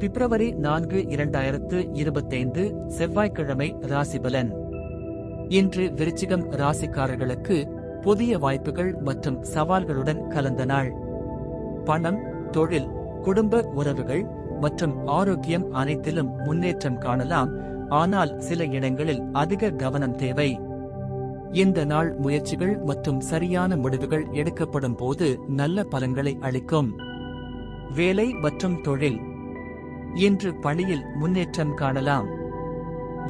பிப்ரவரி நான்கு இரண்டாயிரத்து இருபத்தைந்து செவ்வாய்க்கிழமை ராசிபலன் இன்று விருச்சிகம் ராசிக்காரர்களுக்கு புதிய வாய்ப்புகள் மற்றும் சவால்களுடன் கலந்த நாள். பணம் தொழில் குடும்ப உறவுகள் மற்றும் ஆரோக்கியம் அனைத்திலும் முன்னேற்றம் காணலாம். ஆனால் சில இடங்களில் அதிக கவனம் தேவை. இந்த நாள் முயற்சிகள் மற்றும் சரியான முடிவுகள் எடுக்கப்படும் போது நல்ல பலன்களை அளிக்கும். வேலை மற்றும் தொழில் இன்று பணியில் முன்னேற்றம் காணலாம்.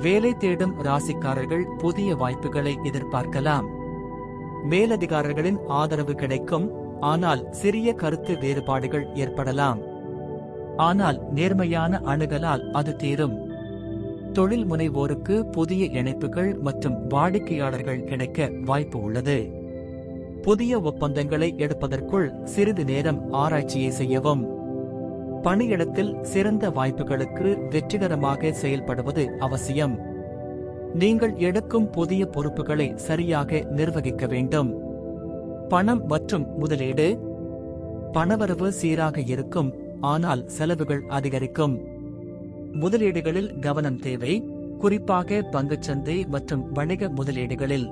வேலை தேடும் ராசிக்காரர்கள் புதிய வாய்ப்புகளை எதிர்பார்க்கலாம். மேலதிகாரர்களின் ஆதரவு கிடைக்கும் ஆனால் சிறிய கருத்து வேறுபாடுகள் ஏற்படலாம். ஆனால் நேர்மையான அணுகலால் அது தீரும். தொழில் முனைவோருக்கு புதிய இணைப்புகள் மற்றும் வாடிக்கையாளர்கள் கிடைக்க வாய்ப்பு உள்ளது. புதிய ஒப்பந்தங்களை எடுப்பதற்குள் சிறிது நேரம் ஆராய்ச்சியை செய்யவும். பணியிடத்தில் சிறந்த வாய்ப்புகளுக்கு வெற்றிகரமாக செயல்படுவது அவசியம். நீங்கள் எடுக்கும் புதிய பொறுப்புகளை சரியாக நிர்வகிக்க வேண்டும். பணம் மற்றும் முதலீடு. பணவரவு சீராக இருக்கும் ஆனால் செலவுகள் அதிகரிக்கும். முதலீடுகளில் கவனம் தேவை குறிப்பாக பங்குச்சந்தை மற்றும் வணிக முதலீடுகளில்.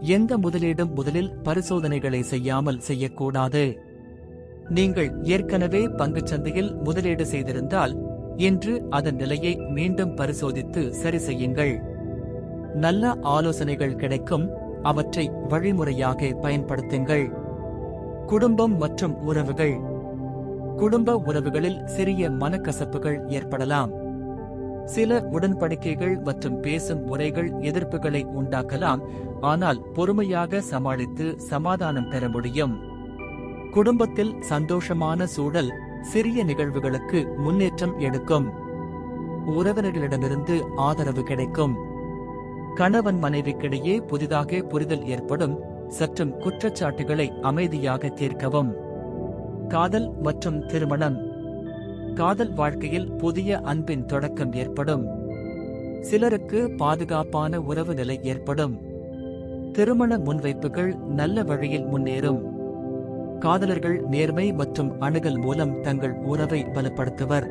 எந்த முதலீடும் முதலில் பரிசோதனைகளை செய்யாமல் செய்யக்கூடாது. நீங்கள் ஏற்கனவே பங்குச்சந்தையில் முதலீடு செய்திருந்தால் இன்று அதன் நிலையை மீண்டும் பரிசோதித்து சரி செய்யுங்கள். நல்ல ஆலோசனைகள் கிடைக்கும் அவற்றை வழிமுறையாக பயன்படுத்துங்கள். குடும்பம் மற்றும் உறவுகள். குடும்ப உறவுகளில் சிறிய மனக்கசப்புகள் ஏற்படலாம். சில உடன்படிக்கைகள் மற்றும் பேசும் முறைகள் எதிர்ப்புகளை உண்டாக்கலாம் ஆனால் பொறுமையாக சமாளித்து சமாதானம் பெற முடியும். குடும்பத்தில் சந்தோஷமான சூழல் சிறிய நிகழ்வுகளுக்கு முன்னேற்றம் எடுக்கும். உறவினர்களிடமிருந்து ஆதரவு கிடைக்கும். கணவன் மனைவிக்கிடையே புதிதாக புரிதல் ஏற்படும். சற்றும் குற்றச்சாட்டுகளை அமைதியாக தீர்க்கவும். காதல் மற்றும் திருமணம். காதல் வாழ்க்கையில் புதிய அன்பின் தொடக்கம் ஏற்படும். சிலருக்கு பாதுகாப்பான உறவு நிலை ஏற்படும். திருமண முன்வைப்புகள் நல்ல வழியில் முன்னேறும். காதலர்கள் நேர்மை மற்றும் அணுகல் மூலம் தங்கள் உறவை பலப்படுத்துவர்.